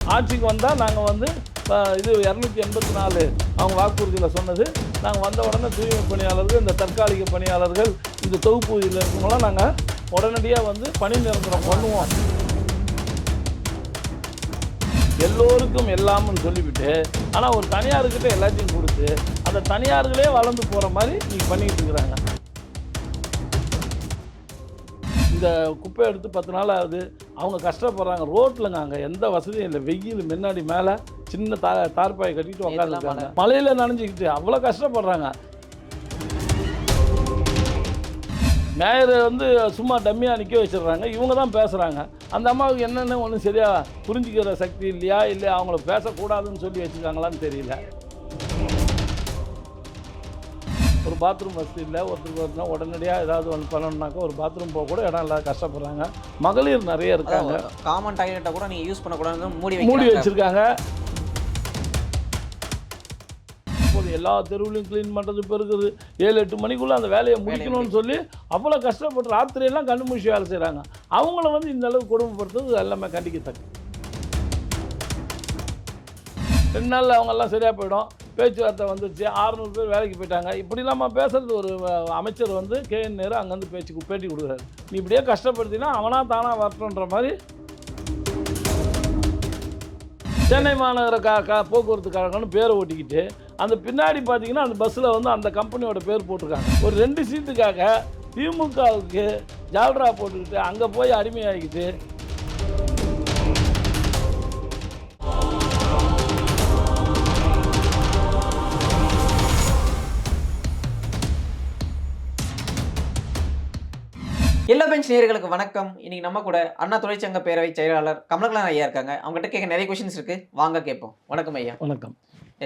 ஆட்சிக்கு வந்தால் நாங்கள் வந்து இது இரநூத்தி எண்பத்தி நாலு அவங்க வாக்குறுதியில் சொன்னது. நாங்கள் வந்த உடனே தூய்மை பணியாளர்கள் இந்த தற்காலிக பணியாளர்கள் இந்த தொகுப்பூதியில் இருக்கவங்களாம் நாங்கள் உடனடியாக வந்து பணி நிரந்தரம் பண்ணுவோம். எல்லோருக்கும் எல்லாம்னு சொல்லிவிட்டு ஆனால் ஒரு தனியார்கிட்ட எல்லாத்தையும் கொடுத்து அந்த தனியார்களே வளர்ந்து போகிற மாதிரி நீங்கள் பண்ணிக்கிட்டு இருக்கிறாங்க. இந்த குப்பை எடுத்து பத்து நாள் ஆகுது. அவங்க கஷ்டப்படுறாங்க. ரோட்லங்க அங்கே எந்த வசதியும் இல்லை. வெயில் முன்னாடி மேலே சின்ன தா தார்பாயை கட்டிட்டு உட்காந்துருக்காங்க மழையில் நனைஞ்சிக்கிட்டு அவ்வளோ கஷ்டப்படுறாங்க. மேயரை வந்து சும்மா டம்மியாக நிற்க வச்சிடுறாங்க. இவங்க தான் பேசுகிறாங்க அந்த அம்மாவுக்கு என்னென்ன ஒன்றும் சரியாக புரிஞ்சுக்கிற சக்தி இல்லையா? இல்லை அவங்கள பேசக்கூடாதுன்னு சொல்லி வச்சுருக்காங்களான்னு தெரியல. ஒரு பாத்ரூம் வசதி இல்லை ஒருத்தருக்கு ஒருத்தர் உடனடியாக ஏதாவது ஒன்று பண்ணணும்னாக்கா ஒரு பாத்ரூம் போக கூட இடம் இல்லாத கஷ்டப்படுறாங்க. மகளிர் நிறைய இருக்காங்க. காமன் டாய்லெட்டை கூட நீங்க யூஸ் பண்ணக்கூடாதுன்னு மூடி மூடி வச்சிருக்காங்க. இப்போது எல்லா தெருவுலையும் க்ளீன் பண்ணுறது பெருக்குது ஏழு எட்டு மணிக்குள்ளே அந்த வேலையை முடிக்கணும்னு சொல்லி அவ்வளோ கஷ்டப்பட்டு ராத்திரியெல்லாம் கண்ணு முடிச்சு வேலை செய்கிறாங்க அவங்கள வந்து இந்த அளவுக்கு கொடுமைப்படுத்துறது எல்லாமே கண்டிக்கத்தக்க ரெண்டு நாளில் அவங்கெல்லாம் சரியாக போயிடும். பேச்சுவார்த்தை வந்துச்சு. ஆறுநூறு பேர் வேலைக்கு போயிட்டாங்க. இப்படி பேசுறது ஒரு அமைச்சர் வந்து கே என் நேரு அங்கேருந்து பேச்சு பேட்டி கொடுக்குறாரு. நீ இப்படியே கஷ்டப்படுத்தினா அவனா தானா வரட்டுன்ற மாதிரி. சென்னை மாநகர கா கா போக்குவரத்து கழகம்னு பேரை ஓட்டிக்கிட்டு அந்த பின்னாடி பார்த்தீங்கன்னா அந்த பஸ்ஸில் வந்து அந்த கம்பெனியோட பேர் போட்டிருக்காங்க. ஒரு ரெண்டு சீட்டுக்காக திமுகவுக்கு ஜால்ரா போட்டுக்கிட்டு அங்கே போய் அடிமையாகிக்கிட்டு எல்லா பெஞ்ச் நேயர்களுக்கு வணக்கம். இன்னைக்கு நம்ம கூட அண்ணா தொழிற்சங்க பேரவை செயலாளர் கமலக்கலன் ஐயா இருக்காங்க. அவங்ககிட்ட கேட்க நிறைய கொஸ்டின்ஸ் இருக்கு. வாங்க கேட்போம். வணக்கம் ஐயா. வணக்கம்.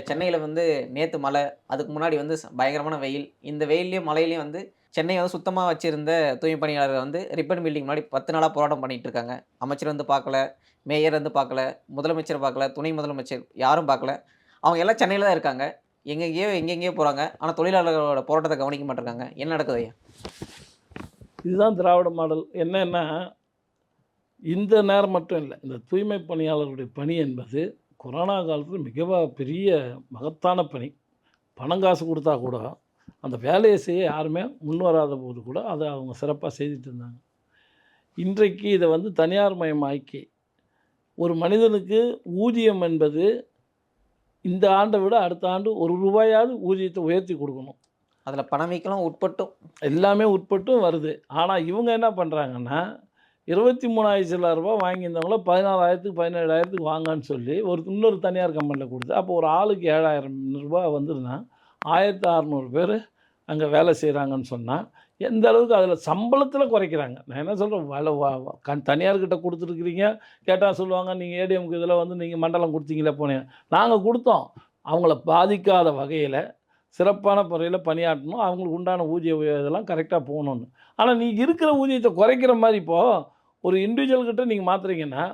சென்னையில் வந்து நேற்று மழை அதுக்கு முன்னாடி வந்து பயங்கரமான வெயில். இந்த வெயிலையும் மழையிலையும் வந்து சென்னை வந்து சுத்தமாக வச்சிருந்த தூய்மை பணியாளர்கள் வந்து ரிப்பன் பில்டிங் முன்னாடி பத்து நாளாக போராட்டம் பண்ணிட்டு இருக்காங்க. அமைச்சர் வந்து பார்க்கல மேயர் வந்து பார்க்கல முதலமைச்சர் பார்க்கல துணை முதலமைச்சர் யாரும் பார்க்கல. அவங்க எல்லாம் சென்னையில் தான் இருக்காங்க. எங்கெங்கேயோ எங்கெங்கேயோ போகிறாங்க ஆனால் தொழிலாளர்களோட போராட்டத்தை கவனிக்க மாட்டேங்காங்க என்ன நடக்குது ஐயா? இதுதான் திராவிட மாடல். என்னன்னா இந்த நேரம் மட்டும் இல்லை இந்த தூய்மை பணியாளர்களுடைய பணி என்பது கொரோனா காலத்தில் மிக பெரிய மகத்தான பணி. பணம் காசு கொடுத்தா கூட அந்த வேலையை செய்ய யாருமே முன் வராத போது கூட அதை அவங்க சிறப்பாக செய்துட்டு இருந்தாங்க. இன்றைக்கு இதை வந்து தனியார் மயமாக்கி ஒரு மனிதனுக்கு ஊதியம் என்பது இந்த ஆண்டை விட அடுத்த ஆண்டு ஒரு ரூபாயாவது ஊதியத்தை உயர்த்தி கொடுக்கணும். அதில் பணவீக்கம் உட்பட்டும். எல்லாமே உட்பட்டும் வருது. ஆனால் இவங்க என்ன பண்ணுறாங்கன்னா இருபத்தி மூணாயிரத்தி சில்லற ரூபா வாங்கியிருந்தவங்கள பதினாலாயிரத்துக்கு பதினேழாயிரத்துக்கு வாங்கன்னு சொல்லி ஒரு இன்னொரு தனியார் கம்பெனியில் கொடுத்து அப்போ ஒரு ஆளுக்கு ஏழாயிரம் ரூபா வந்துருன்னா ஆயிரத்தி அறநூறு பேர் அங்கே வேலை செய்கிறாங்கன்னு சொன்னால் எந்த அளவுக்கு அதில் சம்பளத்தில் குறைக்கிறாங்க. நான் என்ன சொல்கிறேன் வேலை கண் தனியார்கிட்ட கொடுத்துருக்குறீங்க கேட்டால் சொல்லுவாங்க நீங்கள் ஏடிஎம்க்கு இதில் வந்து நீங்கள் மண்டலம் கொடுத்தீங்களே போனீங்க நாங்கள் கொடுத்தோம். அவங்கள பாதிக்காத வகையில் சிறப்பான முறையில் பணியாற்றணும். அவங்களுக்கு உண்டான ஊதிய இதெல்லாம் கரெக்டாக போகணுன்னு ஆனால் நீ இருக்கிற ஊதியத்தை குறைக்கிற மாதிரி இப்போது ஒரு இண்டிவிஜுவல் கிட்ட நீங்கள் மாற்றுறீங்கன்னா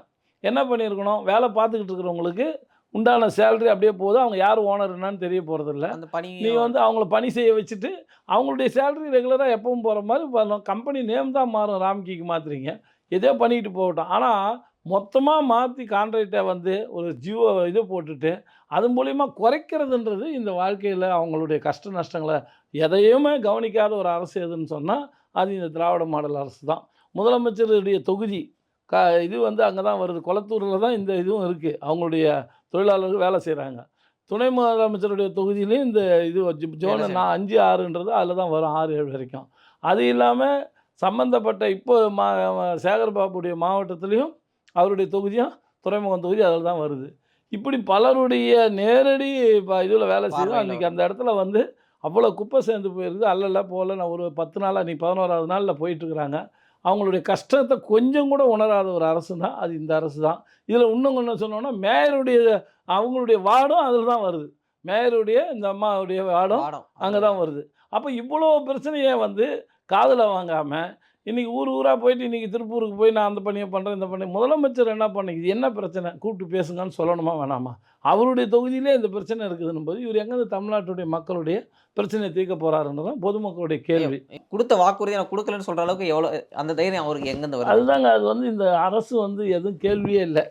என்ன பண்ணியிருக்கணும்? வேலை பார்த்துக்கிட்டு இருக்கிறவங்களுக்கு உண்டான சேலரி அப்படியே போகுது அவங்க யார் ஓனர் என்னன்னு தெரிய போகிறதில்ல அந்த பணி நீங்கள் வந்து அவங்கள பணி செய்ய வச்சுட்டு அவங்களுடைய சேலரி ரெகுலராக எப்பவும் போகிற மாதிரி கம்பெனி நேம் தான் மாறும். ராம்கிக்கு மாற்றுறீங்க எதோ பண்ணிக்கிட்டு போகட்டும். ஆனால் மொத்தமாக மாற்றி கான்ட்ராக்டை வந்து ஒரு ஜியோ இது போட்டுட்டு அது மூலிமா குறைக்கிறதுன்றது இந்த வாழ்க்கையில் அவங்களுடைய கஷ்ட நஷ்டங்களை எதையுமே கவனிக்காத ஒரு அரசு எதுன்னு சொன்னால் அது இந்த திராவிட மாடல் அரசு தான். முதலமைச்சருடைய தொகுதி க இது வந்து அங்கே தான் வருது. கொளத்தூரில் தான் இந்த இதுவும் இருக்குது அவங்களுடைய தொழிலாளர்கள் வேலை செய்கிறாங்க துணை முதலமைச்சருடைய தொகுதியிலையும் இந்த இது ஜோன். நான் அஞ்சு ஆறுன்றது அதில் தான் வரும் ஆறு ஏழு வரைக்கும். அது இல்லாமல் சம்மந்தப்பட்ட இப்போ மா சேகர் பாபுடைய மாவட்டத்துலேயும் அவருடைய தொகுதியும் துறைமுகம் தொகுதி அதில் தான் வருது. இப்படி பலருடைய நேரடி இதில் வேலை பார்வையில அன்றைக்கி அந்த இடத்துல வந்து அவ்வளோ குப்பை சேர்ந்து போயிருக்குது அல்லல போகல. நான் ஒரு பத்து நாளாக நீ பதினோராவது நாளில் போயிட்டுருக்குறாங்க. அவங்களுடைய கஷ்டத்தை கொஞ்சம் கூட உணராத ஒரு அரசு தான் அது இந்த அரசு தான். இதில் இன்னும் கொஞ்சம் சொன்னோன்னா மேயருடைய அவங்களுடைய வார்டும் அதில் தான் வருது. மேயருடைய இந்த அம்மாவுடைய வார்டும் அங்கே தான் வருது. அப்போ இவ்வளோ பிரச்சனையை வந்து காதில் வாங்காமல் இன்றைக்கி ஊர் ஊராக போயிட்டு இன்றைக்கி திருப்பூருக்கு போய் நான் அந்த பணியை பண்ணுறேன் இந்த பண்ணி முதலமைச்சர் என்ன பண்ணி இது என்ன பிரச்சனை? கூப்பிட்டு பேசுங்கன்னு சொல்லணுமா வேணாமா? அவருடைய தொகுதியிலே இந்த பிரச்சனை இருக்குதுன்னு போது இவர் எங்கே தமிழ்நாட்டுடைய மக்களுடைய பிரச்சனையை தீர்க்க போகிறாருன்றதான் பொதுமக்களுடைய கேள்வி. கொடுத்த வாக்குறுதி நான் கொடுக்கலன்னு சொல்ற அளவுக்கு எவ்வளோ அந்த தைரியம் அவருக்கு எங்கேருந்து வருது? அதுதாங்க அது வந்து இந்த அரசு வந்து எதுவும் கேள்வியே இல்லை.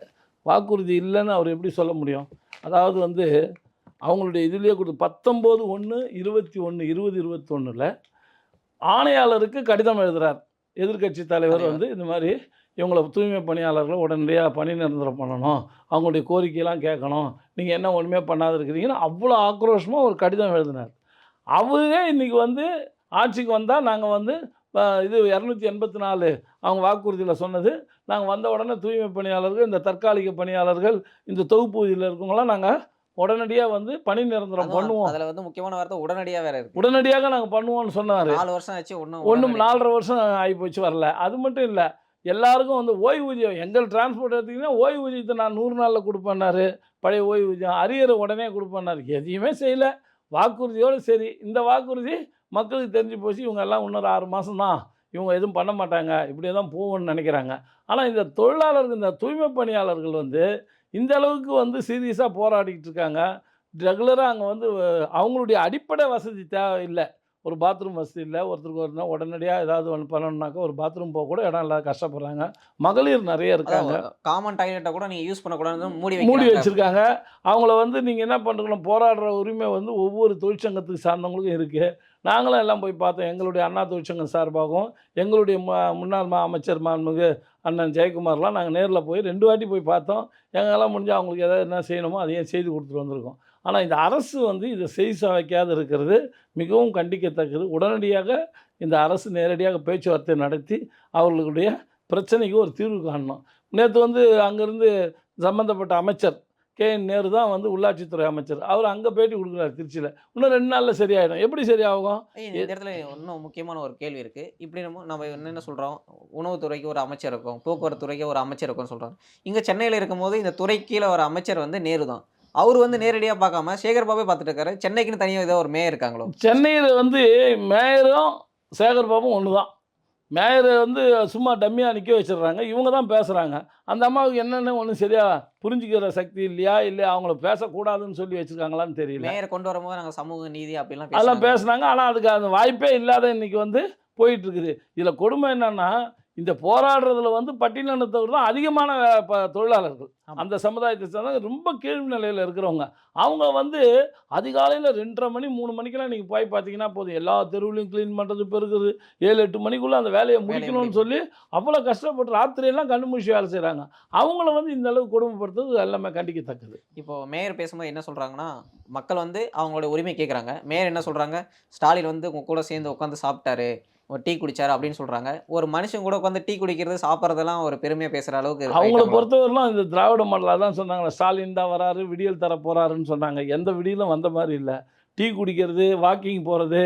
வாக்குறுதி இல்லைன்னு அவர் எப்படி சொல்ல முடியும்? அதாவது வந்து அவங்களுடைய இதுலேயே கொடுத்து பத்தொம்போது ஒன்று இருபத்தி ஒன்று இருபது இருபத்தொன்னில் ஆணையாளருக்கு கடிதம் எழுதுறார். எதிர்க்கட்சி தலைவர். வந்து இந்த மாதிரி இவங்களை தூய்மை பணியாளர்களை உடனடியாக பணி நிரந்தரம் பண்ணணும். அவங்களுடைய கோரிக்கையெல்லாம் கேட்கணும். நீங்கள் என்ன ஒன்றுமே பண்ணாத இருக்கிறீங்கன்னு அவ்வளோ ஆக்ரோஷமாக ஒரு கடிதம் எழுதினார். அவரே இன்றைக்கி வந்து ஆட்சிக்கு வந்தால் நாங்கள் வந்து இது இரநூத்தி எண்பத்தி நாலு அவங்க வாக்குறுதியில் சொன்னது. நாங்கள் வந்த உடனே தூய்மை பணியாளர்கள் இந்த தற்காலிக பணியாளர்கள் இந்த தொகுப்பூதியில் இருக்கவங்களாம் நாங்கள் உடனடியாக வந்து பணி நிரந்தரம் பண்ணுவோம். அதுல வந்து முக்கியமான வார்த்தை உடனடியா வேற இருக்கு. உடனடியாக நாங்கள் பண்ணுவோம்னு சொன்னார். நாலு வருஷம் ஆச்சு ஒன்றும் ஒன்றும் நாலரை வருஷம் ஆகிப்போச்சு வரல. அது மட்டும் இல்லை எல்லாருக்கும் வந்து ஓய்வூதியம் எங்கள் டிரான்ஸ்போர்ட் எடுத்திங்கன்னா ஓய்வூதியத்தை நான் நூறு நாளில் கொடுப்பேன்னாரு. பழைய ஓய்வூதியம் அரியரை உடனே கொடுப்பேன்னாரு. எதையுமே செய்யலை. வாக்குறுதியோடு சரி இந்த வாக்குறுதி மக்களுக்கு தெரிஞ்சு போச்சு. இவங்க எல்லாம் இன்னொரு ஆறு மாதம் தான். இவங்க எதுவும் பண்ண மாட்டாங்க. இப்படியே தான் போகும்னு நினைக்கிறாங்க. ஆனால் இந்த தொழிலாளர்கள் இந்த தூய்மை பணியாளர்கள் வந்து இந்த அளவுக்கு வந்து சீரியஸாக போராடிக்கிட்டு இருக்காங்க. ரெகுலராக அங்கே வந்து அவங்களுடைய அடிப்படை வசதி தேவை இல்லை ஒரு பாத்ரூம் வசதி இல்லை. ஒருத்தருக்கு ஒரு நாள் உடனடியாக ஏதாவது ஒன்று பண்ணணுன்னாக்கா ஒரு பாத்ரூம் போக கூட இடம் இல்லாத கஷ்டப்படுறாங்க. மகளிர் நிறைய இருக்காங்க. காமன் டாய்லெட்டை கூட நீங்க யூஸ் பண்ணக்கூடாதுன்னு மூடி மூடி வச்சுருக்காங்க. அவங்கள வந்து நீங்கள் என்ன பண்ணுறீங்களோ போராடுற உரிமை வந்து ஒவ்வொரு தொழிற்சங்கத்துக்கு சார்ந்தவங்களுக்கும் இருக்குது நாங்களும் எல்லாம் போய் பார்த்தோம். எங்களுடைய அண்ணா தொழிற்சங்கம் சார்பாகவும் எங்களுடைய முன்னாள் மா அமைச்சர் மாண்புமிகு அண்ணன் ஜெயக்குமார்லாம் நாங்கள் நேரில் போய் ரெண்டு வாட்டி போய் பார்த்தோம். எங்களால் முடிஞ்சால் அவங்களுக்கு எதாவது என்ன செய்யணுமோ அதையும் செய்து கொடுத்துட்டு வந்திருக்கோம். ஆனால் இந்த அரசு வந்து இதை செய்ச வைக்காது இருக்கிறது மிகவும் கண்டிக்கத்தக்கது. உடனடியாக இந்த அரசு நேரடியாக பேச்சுவார்த்தை நடத்தி அவர்களுடைய பிரச்சனைக்கு ஒரு தீர்வு காணணும். நேற்று வந்து அங்கேருந்து சம்மந்தப்பட்ட அமைச்சர் கே என் நேரு தான் வந்து உள்ளாட்சித்துறை அமைச்சர். அவர் அங்கே பேட்டி கொடுக்குறாரு திருச்சியில். இன்னும் ரெண்டு நாளில் சரியாயிடும். எப்படி சரியாகும்? இந்த இடத்துல இன்னும் முக்கியமான ஒரு கேள்வி இருக்கு. இப்படி நம்ம நம்ம என்னென்ன சொல்றோம்? உணவுத்துறைக்கு ஒரு அமைச்சர் இருக்கும் போக்குவரத்து துறைக்கு ஒரு அமைச்சர் இருக்கும்னு சொல்றோம் இங்க சென்னையில இருக்கும்போது இந்த துறை கீழே ஒரு அமைச்சர் வந்து நேரு தான். அவர் வந்து நேரடியா பார்க்காம சேகர் பாபே பார்த்துட்டு இருக்காரு. சென்னைக்குன்னு தனியாக ஏதோ ஒரு மேயர் இருக்காங்களோ? சென்னையில் வந்து மேயரும் சேகர் பாபும் ஒன்று தான் மேயரை வந்து சும்மா டம்மியாக நிற்க வச்சிடுறாங்க. இவங்க தான் பேசுகிறாங்க அந்த அம்மாவுக்கு என்னென்ன ஒன்றும் சரியாக புரிஞ்சுக்கிற சக்தி இல்லையா? இல்லை அவங்கள பேசக்கூடாதுன்னு சொல்லி வச்சுருக்காங்களான்னு தெரியல. மேயரை கொண்டு வரும்போது நாங்க சமூக நீதி அப்படிலாம் அதெல்லாம் பேசுனாங்க. ஆனால் அதுக்கு அந்த வாய்ப்பே இல்லாத இன்னைக்கு வந்து போயிட்டு இருக்குது. இதில் கொடுமை என்னன்னா இந்த போராடுறதுல வந்து பட்டியலினத்தவர் தான் அதிகமான தொழிலாளர்கள். அந்த சமுதாயத்தை சேர்ந்த ரொம்ப கீழ் நிலையில் இருக்கிறவங்க. அவங்க வந்து அதிகாலையில் ரெண்டரை மணி மூணு மணிக்கெல்லாம் நீங்கள் போய் பார்த்தீங்கன்னா போதும். எல்லா தெருவுலையும் க்ளீன் பண்ணுறது பெருக்குது ஏழு எட்டு மணிக்குள்ளே அந்த வேலையை முடிக்கணும்னு முடிக்கணும். சொல்லி அவ்வளோ கஷ்டப்பட்டு ராத்திரியெல்லாம் கண்ணு முடிச்சு வேலை செய்கிறாங்க அவங்கள வந்து இந்த அளவுக்கு கொடுமைப்படுத்துறது எல்லாமே கண்டிக்கத்தக்கது. இப்போ மேயர் பேசும்போது என்ன சொல்றாங்கன்னா மக்கள் வந்து அவங்களோட உரிமை கேட்குறாங்க மேயர் என்ன சொல்றாங்க? ஸ்டாலின் வந்து உங்க கூட சேர்ந்து உட்காந்து சாப்பிட்டாரு. ஒரு டீ குடிச்சாரு அப்படின்னு சொல்றாங்க. ஒரு மனுஷன் கூட உட்காந்து டீ குடிக்கிறது சாப்பிட்றதெல்லாம் ஒரு பெருமையா பேசுற அளவுக்கு அவங்கள? பொறுத்தவரைலாம் இந்த திராவிட மாடலாக தான் சொன்னாங்க ஸ்டாலின் தான் வராரு விடியல் தர போறாருன்னு சொன்னாங்க. எந்த விடியலும் வந்த மாதிரி இல்லை. டீ குடிக்கிறது வாக்கிங் போகிறது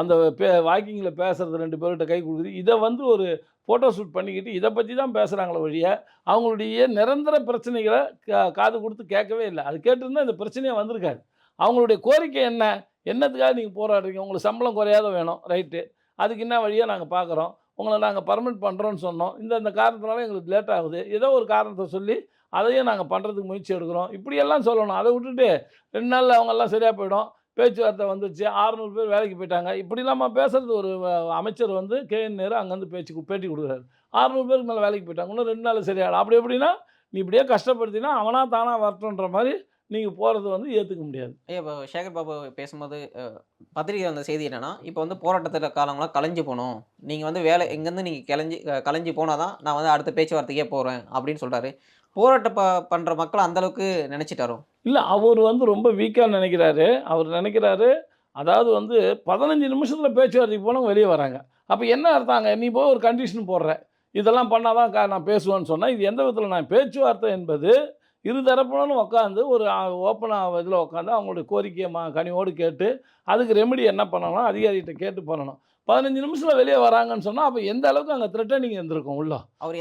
அந்த பே வாக்கிங்கில் பேசுறது ரெண்டு பேர்கிட்ட கை கொடுக்குறது இதை வந்து ஒரு ஃபோட்டோ ஷூட் பண்ணிக்கிட்டு இதை பற்றி தான் பேசுகிறாங்களே வழிய அவங்களுடைய நிரந்தர பிரச்சனைகளை காது கொடுத்து கேட்கவே இல்லை. அது கேட்டிருந்தா இந்த பிரச்சனையே வந்திருக்காது. அவங்களுடைய கோரிக்கை என்ன? என்னத்துக்காக நீங்கள் போராடுறீங்க? உங்களுக்கு சம்பளம் குறையாத வேணும் ரைட்டு அதுக்கு என்ன வழியாக நாங்கள் பார்க்குறோம் உங்களை நாங்கள் பர்மிட் பண்ணுறோன்னு சொன்னோம். இந்த இந்த காரணத்தினால எங்களுக்கு லேட் ஆகுது. ஏதோ ஒரு காரணத்தை சொல்லி அதையும் நாங்கள் பண்ணுறதுக்கு முயற்சி எடுக்கிறோம். இப்படியெல்லாம் சொல்லணும். அதை விட்டுட்டு ரெண்டு நாளில் அவங்கெல்லாம் சரியாக போயிடும். பேச்சுவார்த்தை வந்துருச்சு. ஆறுநூறு பேர் வேலைக்கு போயிட்டாங்க. இப்படி இல்லாமல் பேசுறது ஒரு அமைச்சர் வந்து கே. என். நேரு அங்கேருந்து பேச்சு பேட்டி கொடுக்குறாரு. ஆறுநூறு பேருக்கு மேலே வேலைக்கு போயிட்டாங்க. இன்னும் ரெண்டு நாள் சரியாயிடும். அப்படி எப்படின்னா நீ இப்படியே கஷ்டப்படுத்தினா அவனா தானாக வரட்டுன்ற மாதிரி நீங்கள் போகிறது வந்து ஏற்றுக்க முடியாது. ஐயா இப்போ சேகர் பாபு பேசும்போது பத்திரிகை வந்த செய்தி என்னன்னா இப்போ வந்து போராட்டத்தில் காலங்களாம் கலைஞ்சு போகணும் நீங்கள் வந்து வேலை எங்கேருந்து நீங்கள் கிளஞ்சி கலைஞ்சு போனால் தான் நான் வந்து அடுத்த பேச்சுவார்த்தைக்கே போகிறேன் அப்படின்னு சொல்கிறாரு போராட்டம் ப பண்ணுற மக்கள் அந்த அளவுக்கு நினச்சிட்டாரோ? இல்லை அவர் வந்து ரொம்ப வீக்காக நினைக்கிறாரு. அவர் நினைக்கிறாரு அதாவது வந்து பதினஞ்சு நிமிஷத்தில் பேச்சுவார்த்தைக்கு போனவங்க வெளியே வராங்க. அப்போ என்ன அர்த்தங்க நீ போய் ஒரு கண்டிஷன் போடுற. இதெல்லாம் பண்ணாதான் நான் பேசுவேன்னு சொன்னால் இது எந்த விதத்தில் நான் பேச்சுவார்த்தை என்பது இரு தரப்பினரும் உட்காந்து ஒரு ஓப்பனாக இதில் உட்காந்து அவங்களுடைய கோரிக்கையை மா கனிவோடு கேட்டு அதுக்கு ரெமெடி என்ன பண்ணணும் அதிகாரிகிட்ட கேட்டு பண்ணணும். பதினஞ்சு நிமிஷத்தில் வெளியே வராங்கன்னு சொன்னால் அப்போ எந்த அளவுக்கு அங்கே த்ரெட்டனிங் இருந்திருக்கும் உள்ள?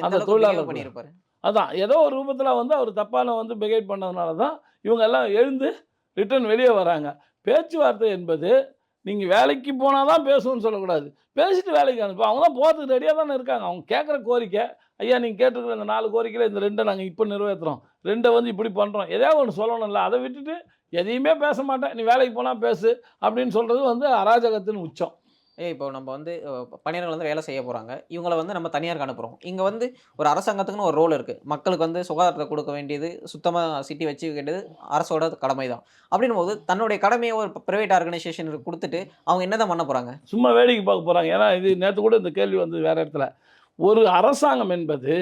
அந்த behave பண்ணியிருப்பாரு? அதான் ஏதோ ஒரு ரூபத்தில் வந்து அவர் தப்பான வந்து பிஹேவ் பண்ணதுனால தான் இவங்க எல்லாம் எழுந்து ரிட்டர்ன் வெளியே வராங்க. பேச்சுவார்த்தை என்பது நீங்கள் வேலைக்கு போனால் தான் பேசணும்னு சொல்லக்கூடாது. பேசிட்டு வேலைக்கு அனுப்பு அவங்க தான் போகிறதுக்கு ரெடியாக தானே இருக்காங்க. அவங்க கேட்குற கோரிக்கை ஐயா நீங்கள் கேட்டிருக்கிற இந்த நாலு கோரிக்கையில் இந்த ரெண்டை நாங்கள் இப்போ நிறைவேற்றுறோம் ரெண்டை வந்து இப்படி பண்ணுறோம் எதையாவது ஒன்று சொல்லணும்ல அதை விட்டுட்டு எதையுமே பேச மாட்டேன். நீ வேலைக்கு போனால் பேசு அப்படின்னு சொல்கிறது வந்து அராஜகத்தின் உச்சம். ஏ இப்போ நம்ம வந்து பணியாளர்கள் வந்து வேலை செய்ய போகிறாங்க இவங்கள வந்து நம்ம தனியாருக்கு அனுப்புகிறோம் இங்கே வந்து ஒரு அரசாங்கத்துக்குன்னு ஒரு ரோல் இருக்குது மக்களுக்கு வந்து சுகாதாரத்தை கொடுக்க வேண்டியது சுத்தமாக சிட்டி வச்சு வேண்டியது அரசோட கடமை தான் அப்படின்னும் போது தன்னுடைய கடமையை ஒரு ப்ரைவேட் ஆர்கனைசேஷனுக்கு கொடுத்துட்டு அவங்க என்ன தான் பண்ண போகிறாங்க சும்மா வேடிக்கை பார்க்க போகிறாங்க ஏன்னா இது நேற்று கூட இந்த கேள்வி வந்து வேறு இடத்துல. ஒரு அரசாங்கம் என்பது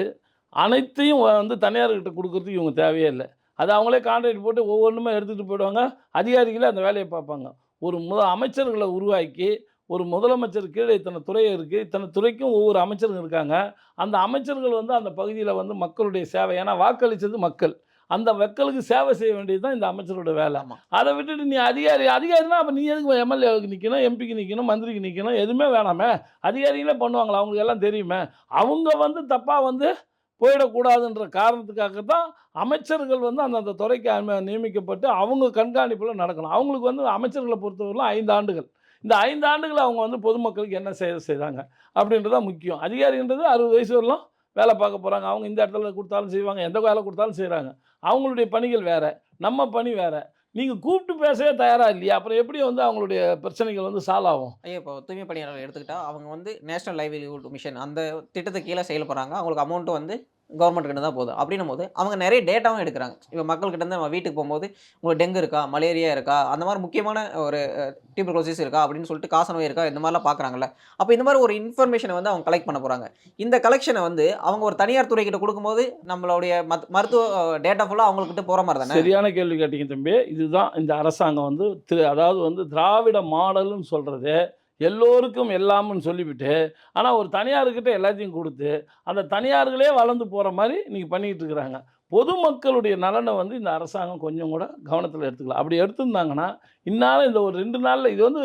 அனைத்தையும் வந்து தனியார்கிட்ட கொடுக்கறதுக்கு இவங்க தேவையே இல்லை. அது அவங்களே கான்ட்ராக்ட் போட்டு ஒவ்வொன்றுமே எடுத்துகிட்டு போயிடுவாங்க. அதிகாரிகளே அந்த வேலையை பார்ப்பாங்க. ஒரு முத அமைச்சர்களை உருவாக்கி ஒரு முதலமைச்சர் கீழே இத்தனை துறை இருக்குது இத்தனை துறைக்கும் ஒவ்வொரு அமைச்சர்கள் இருக்காங்க. அந்த அமைச்சர்கள் வந்து அந்த பகுதியில் வந்து மக்களுடைய சேவை ஏன்னா வாக்களித்தது மக்கள். அந்த மக்களுக்கு சேவை செய்ய வேண்டியது தான் இந்த அமைச்சரோட வேலை. அதை விட்டுட்டு நீ அதிகாரி அதிகாரினா அப்போ நீ எதுக்கு எம்எல்ஏவுக்கு நிற்கணும் எம்பிக்கு நிற்கணும் மந்திரிக்கு நிற்கணும் எதுவுமே வேணாமே. அதிகாரிகளே பண்ணுவாங்களா? அவங்களுக்கு எல்லாம் தெரியுமே. அவங்க வந்து தப்பாக வந்து போயிடக்கூடாதுன்ற காரணத்துக்காக தான் அமைச்சர்கள் வந்து அந்தந்த துறைக்கு நியமிக்கப்பட்டு அவங்க கண்காணிப்பில் நடக்கணும். அவங்களுக்கு வந்து அமைச்சர்களை பொறுத்தவரையிலும் ஐந்து ஆண்டுகள். இந்த ஐந்து ஆண்டுகள் அவங்க வந்து பொதுமக்களுக்கு என்ன செய்ய செய்தாங்க அப்படின்றது தான் முக்கியம். அதிகாரின்றது அறுபது வயசு வரலாம். வேலை பார்க்க போகிறாங்க அவங்க இந்த இடத்துல கொடுத்தாலும் செய்வாங்க. எந்த வேலை கொடுத்தாலும் செய்கிறாங்க அவங்களுடைய பணிகள் வேறு. நம்ம பணி வேறு. நீங்கள் கூப்பிட்டு பேசவே தயாராக இல்லையா? அப்புறம் எப்படி வந்து அவங்களுடைய பிரச்சனைகள் வந்து சால்வ் ஆகும்? ஐயா இப்போ தூய்மை பணியாளர்கள் எடுத்துக்கிட்டால் அவங்க வந்து நேஷனல் லைவ்லிஹுட் மிஷன் அந்த திட்டத்துக்கு கீழே செயல்படுறாங்க. அவங்களுக்கு அமௌண்ட்டு வந்து கவர்மெண்ட் கிட்ட தான் போகுது. அப்படின்னும் போது அவங்க நிறைய டேட்டாவும் எடுக்கிறாங்க. இப்போ மக்கள்கிட்ட இருந்து நம்ம வீட்டுக்கு போகும்போது உங்களுக்கு டெங்கு இருக்கா? மலேரியா இருக்கா? அந்த மாதிரி முக்கியமான ஒரு டியூபர்குலோசிஸ் இருக்கா? அப்படின்னு சொல்லிட்டு காசநோய் இருக்கா? இந்த மாதிரிலாம் பார்க்குறாங்கல்ல அப்போ இந்த மாதிரி ஒரு இன்ஃபர்மேஷனை வந்து அவங்க கலெக்ட் பண்ண போகிறாங்க இந்த கலெக்ஷனை வந்து அவங்க ஒரு தனியார் துறை கொடுக்கும்போது நம்மளுடைய மத் மருத்துவ டேட்டா ஃபுல்லாக அவங்கக்கிட்ட போகிற மாதிரி தானே? சரியான கேள்வி கேட்டீங்க தம்பி. இதுதான் இந்த அரசாங்கம் வந்து திரு அதாவது வந்து திராவிட மாடல்னு சொல்கிறது எல்லோருக்கும் எல்லாம்னு சொல்லிவிட்டு ஆனால் ஒரு தனியார்கிட்ட எல்லாத்தையும் கொடுத்து அந்த தனியார்களே வளர்ந்து போகிற மாதிரி இன்றைக்கி பண்ணிக்கிட்டு இருக்கிறாங்க. பொதுமக்களுடைய நலனை வந்து இந்த அரசாங்கம் கொஞ்சம் கூட கவனத்தில் எடுத்துக்கலாம் அப்படி எடுத்திருந்தாங்கன்னா இந்நாள் இந்த ஒரு ரெண்டு நாளில் இது வந்து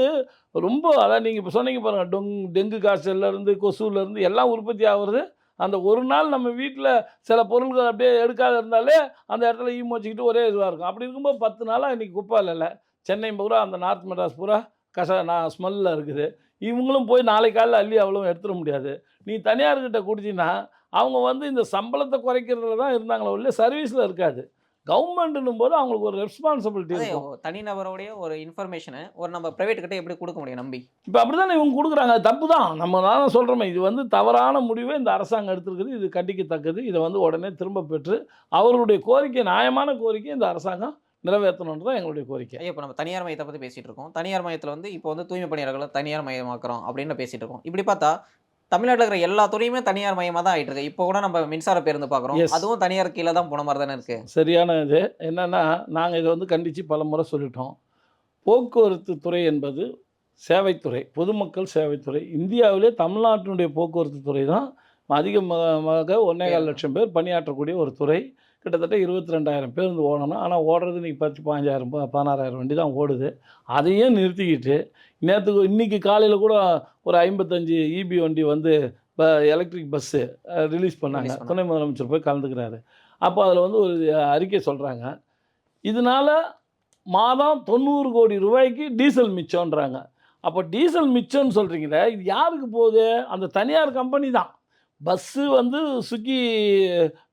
ரொம்ப அதான் நீங்கள் இப்போ சொன்னீங்க பாருங்கள் டொங் டெங்கு காய்ச்சல்லேருந்து கொசுலேருந்து எல்லாம் உற்பத்தி ஆகுறது. அந்த ஒரு நாள் நம்ம வீட்டில் சில பொருட்கள் அப்படியே எடுக்காத இருந்தாலே அந்த இடத்துல ஈ வச்சுக்கிட்டு ஒரே இதுவாக இருக்கும். அப்படி இருக்கும்போது பத்து நாளாக இன்றைக்கி குப்பை இல்லைல்ல. சென்னை பூரா அந்த நார்த் மெட்ராஸ் பூரா கச நான் ஸ்மெல்லில் இருக்குது. இவங்களும் போய் நாளை காலையில் அள்ளி அவ்வளோ எடுத்துட முடியாது. நீ தனியார்கிட்ட கொடுத்தீங்கன்னா அவங்க வந்து இந்த சம்பளத்தை குறைக்கிறதுல தான் இருந்தாங்களோ இல்லை சர்வீஸில் இருக்காது. கவர்மெண்ட்டுன்னும் போது அவங்களுக்கு ஒரு ரெஸ்பான்சிபிலிட்டி இருக்கும். தனிநபருடைய ஒரு இன்ஃபர்மேஷனை ஒரு நம்ம ப்ரைவேட் கிட்ட எப்படி கொடுக்க முடியும் நம்பி? இப்போ அப்படி தானே இவங்க கொடுக்குறாங்க? தப்பு தான். நம்ம தான் சொல்கிறோமே இது வந்து தவறான முடிவை இந்த அரசாங்கம் எடுத்திருக்குது. இது கண்டிக்கத்தக்கது இதை வந்து உடனே திரும்ப பெற்று அவர்களுடைய கோரிக்கை நியாயமான கோரிக்கை இந்த அரசாங்கம் நிறைவேற்றணுன்றது தான் எங்களுடைய கோரிக்கை. ஐயா இப்போ நம்ம தனியார் மையத்தை பற்றி பேசிகிட்டு இருக்கோம். தனியார் மையத்தில் வந்து இப்போ வந்து தூய்மை பணியாளர்களை தனியார் மயமாக்குறோம் அப்படின்னு பேசிகிட்டு இருக்கோம். இப்படி பார்த்தா தமிழ்நாட்டில் இருக்கிற எல்லா துறையுமே தனியார் மயமாக தான் ஆகிட்டு இருக்கு. இப்போ கூட நம்ம மின்சார பேருந்து பார்க்குறோம். அதுவும் தனியார் கீழே தான் போன மாதிரி தானே இருக்கு. சரியான இது. என்னென்னா நாங்கள் இதை வந்து கண்டித்து பல முறை சொல்லிட்டோம். போக்குவரத்து துறை என்பது சேவைத்துறை பொதுமக்கள் சேவைத்துறை இந்தியாவிலே தமிழ்நாட்டினுடைய போக்குவரத்து துறை தான். அதிகமாக ஒன்னேகால் லட்சம் பேர் பணியாற்றக்கூடிய ஒரு துறை. கிட்டத்தட்ட இருபத்தி ரெண்டாயிரம் பேருந்து ஓடணும் ஆனால் ஓடுறது இன்றைக்கி பத்து பாஞ்சாயிரம் பதினாறாயிரம் வண்டி தான் ஓடுது. அதையும் நிறுத்திக்கிட்டு நேற்று இன்றைக்கி காலையில் கூட ஒரு ஐம்பத்தஞ்சு இபி வண்டி வந்து இப்போ எலக்ட்ரிக் பஸ்ஸு ரிலீஸ் பண்ணாங்க. துணை முதலமைச்சர் போய் கலந்துக்கிறாரு. அப்போ அதில் வந்து ஒரு அறிக்கை சொல்கிறாங்க இதனால் மாதம் தொண்ணூறு கோடி ரூபாய்க்கு டீசல் மிச்சம்ன்றாங்க. அப்போ டீசல் மிச்சம்னு சொல்கிறீங்களே இது யாருக்கு போகுது? அந்த தனியார் கம்பெனி தான். பஸ்ஸு வந்து சுக்கி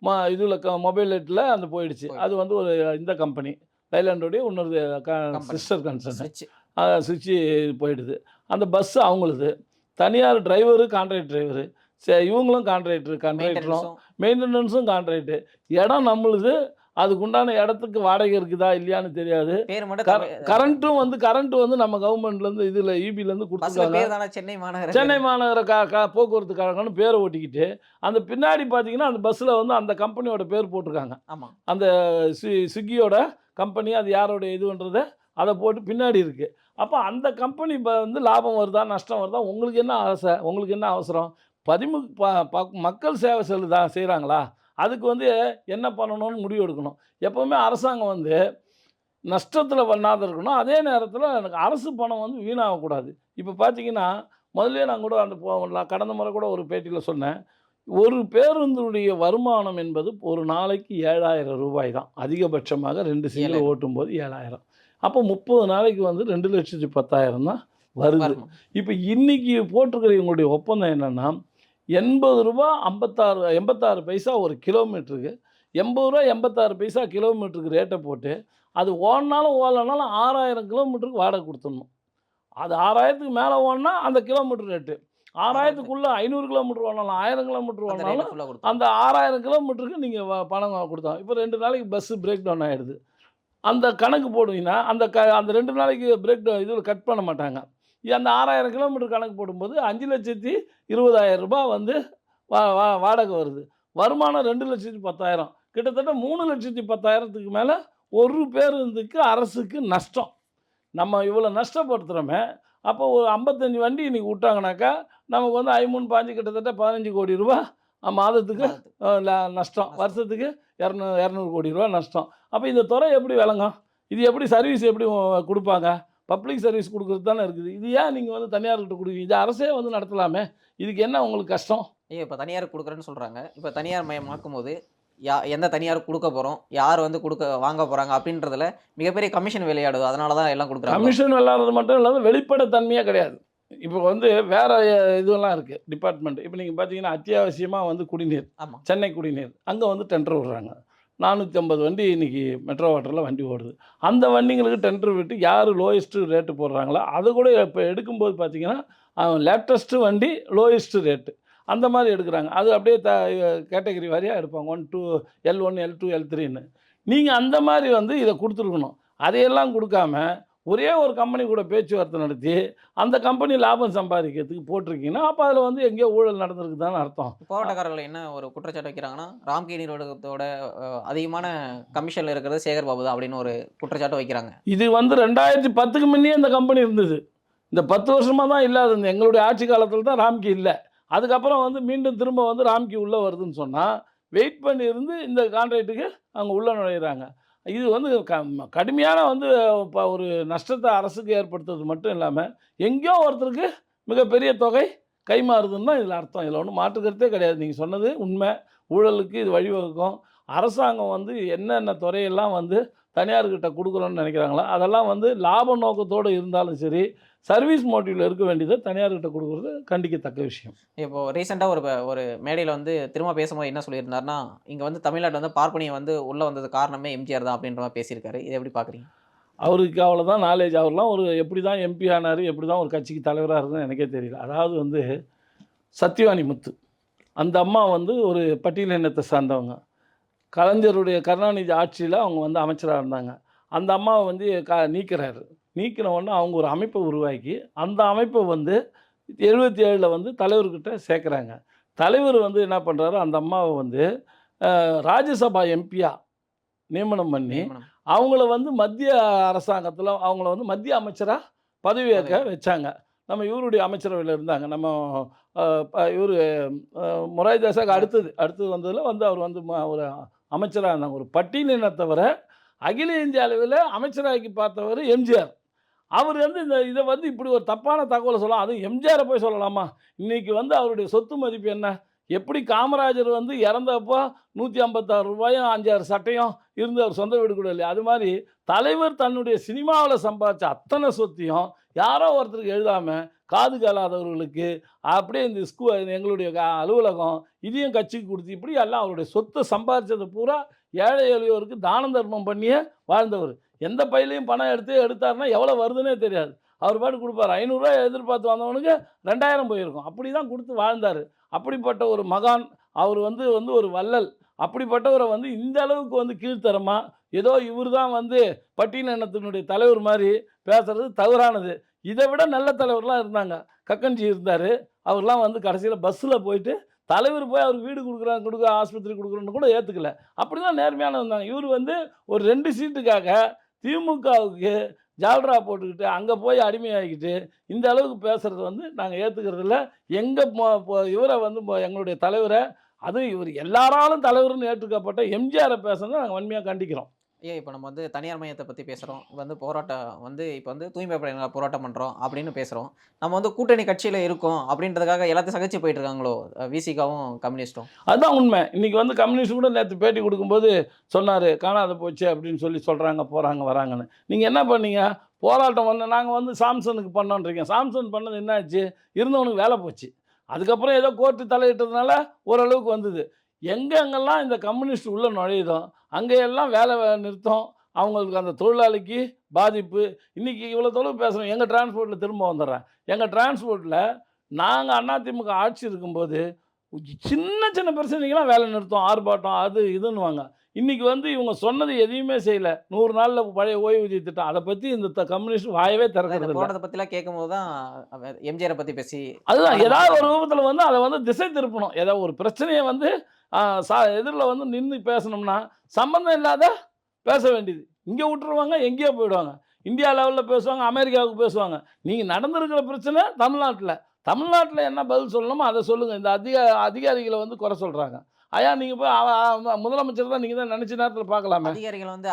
ம இதில் க மொபைல் நெட்டில் அந்த போயிடுச்சு. அது வந்து ஒரு இந்த கம்பெனி. தைலாண்டோடைய இன்னொரு Company. Sister concern. சுவிட்சு போயிடுது. அந்த பஸ்ஸு அவங்களுது. தனியார் டிரைவரு கான்ட்ராக்ட் டிரைவரு. சரி இவங்களும் கான்ட்ராக்டர் கான்ட்ராக்டரும். மெயின்டெனன்ஸும் கான்ட்ராக்டு இடம் நம்மளுது. அதுக்குண்டான இடத்துக்கு வாடகை இருக்குதா இல்லையான்னு தெரியாது. கரண்ட்டும் வந்து கரண்ட் வந்து நம்ம கவர்மெண்ட்லேருந்து இதில் இபிலேருந்து பஸ்ல கொடுத்துருக்காங்க. சென்னை மாநகர சென்னை மாநகர கா கா போக்குவரத்து கழகம்னு பேரை ஓட்டிக்கிட்டு அந்த பின்னாடி பார்த்தீங்கன்னா அந்த பஸ்ஸில் வந்து அந்த கம்பெனியோட பேர் போட்டிருக்காங்க. ஆமா. அந்த ஸ்வி ஸ்விக்கியோட கம்பெனி அது யாரோட இதுன்றதை அதை போட்டு பின்னாடி இருக்குது அப்போ அந்த கம்பெனி இப்போ வந்து லாபம் வருதா நஷ்டம் வருதா உங்களுக்கு என்ன ஆசை உங்களுக்கு என்ன அவசரம்? பதிமு மக்கள் சேவை செல்லுதா செய்கிறாங்களா அதுக்கு வந்து என்ன பண்ணணும்னு முடிவு எடுக்கணும். எப்போவுமே அரசாங்கம் வந்து நஷ்டத்தில் பண்ணாத இருக்கணும். அதே நேரத்தில் எனக்கு அரசு பணம் வந்து வீணாகக்கூடாது. இப்போ பார்த்தீங்கன்னா முதல்ல நான் கூட அந்த நான் கடந்த முறை கூட ஒரு பேட்டியில் சொன்னேன். ஒரு பேருந்தினுடைய வருமானம் என்பது ஒரு நாளைக்கு ஏழாயிரம் ரூபாய் தான். அதிகபட்சமாக ரெண்டு சீட்டில் ஏழாயிரம். ஓட்டும்போது ஏழாயிரம். அப்போ முப்பது நாளைக்கு வந்து ரெண்டு லட்சத்தி பத்தாயிரம் தான் வருது. இப்போ இன்னைக்கு போட்டிருக்கிற இவங்களுடைய ஒப்பந்தம் என்னென்னா எண்பது ரூபா ஐம்பத்தாறு எண்பத்தாறு பைசா ஒரு கிலோமீட்டருக்கு. எண்பது ரூபா எண்பத்தாறு பைசா கிலோமீட்டருக்கு ரேட்டை போட்டு அது ஓடினாலும் ஓடலனாலும் ஆறாயிரம் கிலோமீட்டருக்கு வாடகை கொடுத்துடணும். அது ஆறாயிரத்துக்கு மேலே ஓடினா அந்த கிலோமீட்டர் ரேட்டு ஆறாயிரத்துக்குள்ளே ஐநூறு கிலோமீட்டர் ஓடலாம் ஆயிரம் கிலோமீட்டர் ஓடினாலும் அந்த ஆறாயிரம் கிலோமீட்டருக்கு நீங்கள் பணம் கொடுத்தோம் இப்போ ரெண்டு நாளைக்கு பஸ்ஸு பிரேக் டவுன் ஆகிடுது அந்த கணக்கு போடுவீங்கன்னா அந்த க அந்த ரெண்டு நாளைக்கு பிரேக் டவுன் இதில் கட் பண்ண மாட்டாங்க. இது அந்த ஆறாயிரம் கிலோமீட்டர் கணக்கு போடும்போது அஞ்சு லட்சத்தி இருபதாயிரம் ரூபாய் வந்து வா வா வாடகை வருது. வருமானம் ரெண்டு லட்சத்தி பத்தாயிரம். கிட்டத்தட்ட மூணு லட்சத்தி பத்தாயிரத்துக்கு மேலே ஒரு பேருந்துக்கு அரசுக்கு நஷ்டம். நம்ம இவ்வளோ நஷ்டப்படுத்துகிறோமே அப்போ ஒரு ஐம்பத்தஞ்சு வண்டி இன்றைக்கி விட்டாங்கனாக்கா நமக்கு வந்து ஐமூணு பாஞ்சு கிட்டத்தட்ட பதினஞ்சு கோடி ரூபா மாதத்துக்கு நஷ்டம். வருஷத்துக்கு இரநூ இரநூறு கோடி ரூபா நஷ்டம். அப்போ இந்த துறை எப்படி விளங்கும்? இது எப்படி சர்வீஸ் எப்படி கொடுப்பாங்க? பப்ளிக் சர்வீஸ் கொடுக்குறது தானே இருக்குது. இது ஏன் நீங்கள் வந்து தனியார்கிட்ட கொடுக்குறீங்க? இது அரசே வந்து நடத்தலாமே. இதுக்கு என்ன உங்களுக்கு கஷ்டம்? ஐயோ இப்போ தனியார் கொடுக்குறேன்னு சொல்கிறாங்க இப்போ தனியார் மயமாக்கும் போது யா எந்த தனியார் கொடுக்க போகிறோம் யார் வந்து கொடுக்க வாங்க போகிறாங்க அப்படின்றதுல மிகப்பெரிய கமிஷன் விளையாடுது. அதனால தான் எல்லாம் கொடுக்குறாங்க. கமிஷன் விளாட்றது மட்டும் இல்லாமல் வெளிப்படைத்தன்மையே கிடையாது. இப்போ வந்து வேற இதுவெல்லாம் இருக்குது டிபார்ட்மெண்ட். இப்போ நீங்கள் பார்த்தீங்கன்னா அத்தியாவசியமாக வந்து குடிநீர். ஆமாம் சென்னை குடிநீர். அங்கே வந்து டெண்டர் விடுறாங்க. நானூற்றி ஐம்பது வண்டி இன்றைக்கி மெட்ரோ வாட்டரில் வண்டி ஓடுது. அந்த வண்டிங்களுக்கு டெண்டர் விட்டு யார் லோயஸ்ட்டு ரேட்டு போடுறாங்களோ அது கூட இப்போ எடுக்கும்போது பார்த்தீங்கன்னா லேட்டஸ்ட்டு வண்டி லோயஸ்ட்டு ரேட்டு அந்த மாதிரி எடுக்கிறாங்க. அது அப்படியே த கேட்டகரி வாரியாக எடுப்பாங்க. One two L one L two L த்ரீன்னு நீங்கள் அந்த மாதிரி வந்து இதை கொடுத்துருக்கணும். அதையெல்லாம் கொடுக்காம ஒரே ஒரு கம்பெனி கூட பேச்சுவார்த்தை நடத்தி அந்த கம்பெனி லாபம் சம்பாதிக்கிறதுக்கு போட்டிருக்கீங்கன்னா அப்போ அதில் வந்து எங்கேயோ ஊழல் நடந்திருக்குதான்னு அர்த்தம். போராட்டக்காரர்கள் என்ன ஒரு குற்றச்சாட்டு வைக்கிறாங்கன்னா ராம்கி நிறுவனத்தோட அதிகமான கமிஷனில் இருக்கிறது சேகர் பாபு தான் அப்படின்னு ஒரு குற்றச்சாட்டு வைக்கிறாங்க. இது வந்து ரெண்டாயிரத்தி பத்துக்கு முன்னே இந்த கம்பெனி இருந்தது. இந்த பத்து வருஷமாக தான் இல்லாத எங்களுடைய ஆட்சி காலத்தில் தான் ராம்கி இல்லை. அதுக்கப்புறம் வந்து மீண்டும் திரும்ப வந்து ராம்கி உள்ளே வருதுன்னு சொன்னால் வெயிட் பண்ணி இருந்து இந்த கான்ட்ராக்ட்டுக்கு அவங்க உள்ளே நுழையிறாங்க. இது வந்து க கடுமையான வந்து இப்போ ஒரு நஷ்டத்தை அரசுக்கு ஏற்படுத்துறது மட்டும் இல்லாமல் எங்கேயோ ஒருத்தருக்கு மிகப்பெரிய தொகை கைமாறுதுன்னு தான் இதில் அர்த்தம். இதில் ஒன்றும் மாற்றுக்கிறதே கிடையாது. நீங்கள் சொன்னது உண்மை. ஊழலுக்கு இது வழிவகுக்கும். அரசாங்கம் வந்து என்னென்ன துறையெல்லாம் வந்து தனியார்கிட்ட கொடுக்குறோன்னு நினைக்கிறாங்களோ அதெல்லாம் வந்து லாப நோக்கத்தோடு இருந்தாலும் சரி சர்வீஸ் மோட்டிவில் இருக்க வேண்டியதை தனியார்கிட்ட கொடுக்குறது கண்டிக்கத்தக்க விஷயம். இப்போ ரீசெண்டாக ஒரு ஒரு மேடையில் வந்து திரும்ப பேசும்போது என்ன சொல்லியிருந்தாருன்னா இங்கே வந்து தமிழ்நாட்டில் வந்து பார்ப்பனியை வந்து உள்ளே வந்தது காரணமே எம்ஜிஆர் தான் அப்படின்ற மாதிரி பேசியிருக்காரு. இதை எப்படி பார்க்குறீங்க அவருக்கு அவ்வளோதான் நாலேஜ் அவர்லாம் ஒரு எப்படி தான் எம்பி ஆனார் எப்படி தான் ஒரு கட்சிக்கு தலைவராக இருக்குன்னு எனக்கே தெரியல. அதாவது வந்து சத்யவாணி முத்து. அந்த அம்மா வந்து ஒரு பட்டியல் இனத்தை சார்ந்தவங்க. கலைஞருடைய கருணாநிதி ஆட்சியில் அவங்க வந்து அமைச்சராக இருந்தாங்க. அந்த அம்மாவை வந்து க நீக்கிறாரு. நீக்கின உடனே அவங்க ஒரு அமைப்பை உருவாக்கி அந்த அமைப்பை வந்து எழுபத்தி ஏழில் வந்து தலைவர்கிட்ட சேர்க்குறாங்க. தலைவர் வந்து என்ன பண்ணுறாரு அந்த அம்மாவை வந்து ராஜ்யசபா எம்பியா நியமனம் பண்ணி. அவங்கள வந்து மத்திய அரசாங்கத்தில் அவங்கள வந்து மத்திய அமைச்சராக பதவி ஏற்க வச்சாங்க. நம்ம இவருடைய அமைச்சரவையில் இருந்தாங்க. நம்ம இவர் மொராய் தேசாக்கு அடுத்தது அடுத்தது வந்ததில் வந்து அவர் வந்து ஒரு அமைச்சராக இருந்தாங்க. ஒரு பட்டியலினத்தவர அகில இந்திய அளவில் அமைச்சராக்கி பார்த்தவர் எம்ஜிஆர். அவர் வந்து இந்த இதை வந்து இப்படி ஒரு தப்பான தகவலை சொல்லலாம் அதுவும் எம்ஜிஆரை போய் சொல்லலாமா? இன்றைக்கி வந்து அவருடைய சொத்து மதிப்பு என்ன? எப்படி காமராஜர் வந்து இறந்தப்போ நூற்றி ஐம்பத்தாறு ரூபாயும் அஞ்சாறு சட்டையும் இருந்து அவர் சொந்த வீடு கூட இல்லையா? அது மாதிரி தலைவர் தன்னுடைய சினிமாவில் சம்பாதிச்ச அத்தனை சொத்தையும் யாரோ ஒருத்தருக்கு எழுதாமல் காது கேளாதவர்களுக்கு அப்படியே இந்த ஸ்கூ எங்களுடைய க- அலுவலகம் இதையும் கட்சிக்கு கொடுத்து இப்படி எல்லாம் அவருடைய சொத்தை சம்பாதிச்சது பூரா ஏழை எளியோருக்கு தான தர்மம் பண்ணியே வாழ்ந்தவர். எந்த பையிலையும் பணம் எடுத்து எடுத்தாருன்னா எவ்வளோ வருதுன்னே தெரியாது. அவர் பாட்டு கொடுப்பாரு. ஐநூறுரூவா எதிர்பார்த்து வந்தவனுக்கு ரெண்டாயிரம் போயிருக்கும். அப்படி தான் கொடுத்து வாழ்ந்தார். அப்படிப்பட்ட ஒரு மகான் அவர் வந்து வந்து ஒரு வள்ளல். அப்படிப்பட்டவரை வந்து இந்த அளவுக்கு வந்து கீழ்த்தரமாக ஏதோ இவர் தான் வந்து பட்டியலினத்தினுடைய தலைவர் மாதிரி பேசுறது தவறானது. இதை விட நல்ல தலைவர்லாம் இருந்தாங்க. கக்கன்ஜி இருந்தார். அவர்லாம் வந்து கடைசியில் பஸ்ஸில் போயிட்டு தலைவர் போய் அவருக்கு வீடு கொடுக்குறாங்க கொடுக்க ஆஸ்பத்திரி கொடுக்குறோன்னு கூட ஏற்றுக்கல அப்படி தான். நேர்மையான இருந்தாங்க இவர் வந்து ஒரு ரெண்டு சீட்டுக்காக திமுகவுக்கு ஜால்ரா போட்டுக்கிட்டு அங்கே போய் அடிமையாகிக்கிட்டு இந்த அளவுக்கு பேசுகிறது வந்து நாங்கள் ஏற்றுக்கிறதில்ல எங்கள் இவரை வந்து எங்களுடைய தலைவரை அதுவும் இவர் எல்லாராலும் தலைவர்னு ஏற்றுக்கப்பட்ட எம்ஜிஆரை பேசுகிறத நாங்கள் வன்மையாக கண்டிக்கிறோம். ஏன் இப்போ நம்ம வந்து தனியார் மையத்தை பற்றி பேசுகிறோம் வந்து போராட்டம் வந்து இப்போ வந்து தூய்மை படையினர் போராட்டம் பண்ணுறோம் அப்படின்னு பேசுகிறோம் நம்ம வந்து கூட்டணி கட்சியில் இருக்கோம் அப்படின்றதுக்காக எல்லாத்தையும் சகிச்சு போயிட்டு இருக்காங்களோ விசிகாவும் கம்யூனிஸ்டும்? அதுதான் உண்மை. இன்னைக்கு வந்து கம்யூனிஸ்ட் கூட நேற்று பேட்டி கொடுக்கும்போது சொன்னார் காணாத போச்சு அப்படின்னு சொல்லி சொல்கிறாங்க போகிறாங்க வராங்கன்னு. நீங்கள் என்ன பண்ணீங்க? போராட்டம் வந்து நாங்கள் வந்து சாம்சனுக்கு பண்ணோன்றீங்க சாம்சன் பண்ணது என்னாச்சு? இருந்தவனுக்கு வேலை போச்சு. அதுக்கப்புறம் ஏதோ கோர்ட்டு தலையிட்டதுனால ஓரளவுக்கு வந்தது. எங்கெங்கெல்லாம் இந்த கம்யூனிஸ்ட் உள்ளே நுழையுதோ அங்கேயெல்லாம் வேலை நிறுத்தம் அவங்களுக்கு அந்த தொழிலாளிக்கு பாதிப்பு. இன்றைக்கி இவ்வளோ தொழில் பேசுகிறோம் எங்கள் டிரான்ஸ்போர்ட்டில் திரும்ப வந்துடுறேன். எங்கள் டிரான்ஸ்போர்ட்டில் நாங்கள் அதிமுக ஆட்சி இருக்கும்போது சின்ன சின்ன பிரச்சனைக்கெல்லாம் வேலை நிறுத்தம் ஆர்ப்பாட்டம் அது இதுன்னுவாங்க. இன்றைக்கி வந்து இவங்க சொன்னது எதையுமே செய்யலை. நூறு நாளில் பழைய ஓய்வூதிய திட்டம் அதை பற்றி இந்த கம்யூனிஸ்ட் வாயவே திறக்கிறது போராட்டத்தை பற்றிலாம் கேட்கும்போது தான் எம்ஜிஆரை பற்றி பேசி அதுதான். ஏதாவது ஒரு விபத்தில் வந்து அதை வந்து திசை திருப்பணும். ஏதாவது ஒரு பிரச்சனையை வந்து சா எதிரில் வந்து நின்று பேசணும்னா சம்மந்தம் இல்லாத பேச வேண்டியது. இங்கே விட்டுருவாங்க எங்கேயோ போயிடுவாங்க. இந்தியா லெவலில் பேசுவாங்க அமெரிக்காவுக்கு பேசுவாங்க. நீங்கள் நடந்திருக்கிற பிரச்சனை தமிழ்நாட்டில். தமிழ்நாட்டில் என்ன பதில் சொல்லணுமோ அதை சொல்லுங்கள் இந்த அதிக அதிகாரிகளை வந்து குறை சொல்கிறாங்க ஐயா நீங்கள் போய் முதலமைச்சர் தான் நீங்கள் தான் நினச்ச நேரத்தில் பார்க்கலாமே. அதிகாரிகள் வந்து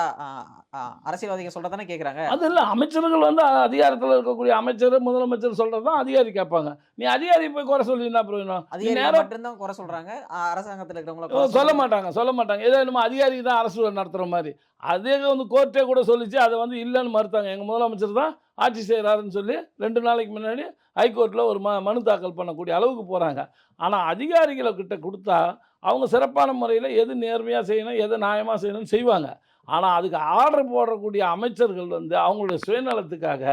அரசியல்வாதிகள் சொல்றதானே கேட்குறாங்க அது இல்லை அமைச்சர்கள் வந்து அதிகாரத்தில் இருக்கக்கூடிய அமைச்சர் முதலமைச்சர் சொல்கிறது தான் அதிகாரி கேட்பாங்க. நீ அதிகாரி போய் குறை சொல்லி என்ன பிரயோஜனம்? நீ அதிகாரிகள் நேரா மட்டும்தான் குறை சொல்றாங்க. அ, அரசாங்கத்தில் இருக்கிறவங்கள சொல்ல. மாட்டாங்க சொல்ல மாட்டாங்க. ஏதோ நம்ம அதிகாரி தான் அரசு நடத்துகிற மாதிரி. அதே வந்து கோர்ட்டே கூட சொல்லிச்சு அதை வந்து இல்லைன்னு மறுத்தாங்க. எங்கள் முதலமைச்சர் தான் ஆட்சி செய்கிறாருன்னு சொல்லி ரெண்டு நாளைக்கு முன்னாடி ஹைகோர்ட்டில் ஒரு ம மனு தாக்கல் பண்ணக்கூடிய அளவுக்கு போகிறாங்க ஆனால் அதிகாரிகளை கிட்ட கொடுத்தா அவங்க சிறப்பான முறையில் எது நேர்மையாக செய்யணும் எது நியாயமாக செய்யணும்னு செய்வாங்க. ஆனால் அதுக்கு ஆர்டர் போடக்கூடிய அமைச்சர்கள் வந்து அவங்களுடைய சுயநலத்துக்காக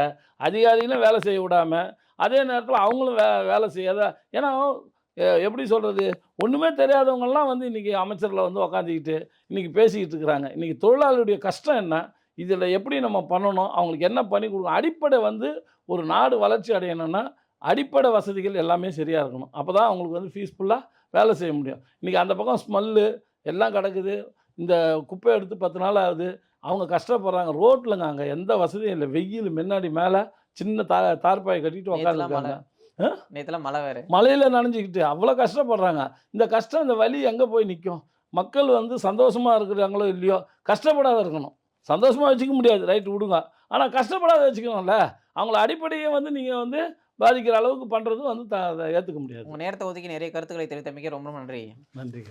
அதிகாரிகளும் வேலை செய்ய விடாமல் அதே நேரத்தில் அவங்களும் வே வேலை செய்யாத ஏன்னா எப்படி சொல்கிறது ஒன்றுமே தெரியாதவங்கெல்லாம் வந்து இன்றைக்கி அமைச்சரில் வந்து உக்காந்துக்கிட்டு இன்றைக்கி பேசிக்கிட்டு இருக்கிறாங்க. இன்றைக்கி தொழிலாளருடைய கஷ்டம் என்ன? இதில் எப்படி நம்ம பண்ணணும்? அவங்களுக்கு என்ன பண்ணி கொடுக்கணும் அடிப்படை வந்து ஒரு நாடு வளர்ச்சி அடையணும்னா அடிப்படை வசதிகள் எல்லாமே சரியாக இருக்கணும். அப்போ தான் அவங்களுக்கு வந்து பீஸ்ஃபுல்லாக வேலை செய்ய முடியும். இன்றைக்கி அந்த பக்கம் ஸ்மெல்லு எல்லாம் கிடக்குது. இந்த குப்பை எடுத்து பத்து நாள் ஆகுது. அவங்க கஷ்டப்படுறாங்க. ரோட்லங்க அங்கே எந்த வசதியும் இல்லை. வெயில் முன்னாடி மேலே சின்ன தா தார்பாய் கட்டிட்டு உட்காந்துருக்காங்க நேற்றுலாம் மழை. வேறு. மழையில் நனைஞ்சிக்கிட்டு அவ்வளோ கஷ்டப்படுறாங்க. இந்த கஷ்டம் இந்த வலி எங்கே போய் நிற்கும் மக்கள் வந்து சந்தோஷமாக இருக்கிறாங்களோ இல்லையோ? கஷ்டப்படாத இருக்கணும். சந்தோஷமாக வச்சுக்க முடியாது. ரைட்டு விடுங்க. ஆனால் கஷ்டப்படாத வச்சுக்கணும்ல. அவங்கள அடிப்படையை வந்து நீங்கள் வந்து பாதிக்கிற அளவுக்கு பண்ணுறது வந்து த ஏற்றுக்க முடியாது. உங்க நேரத்தை ஒதுக்கி நிறைய கருத்துக்களை தெரிவித்தமைக்க ரொம்ப நன்றி. நன்றி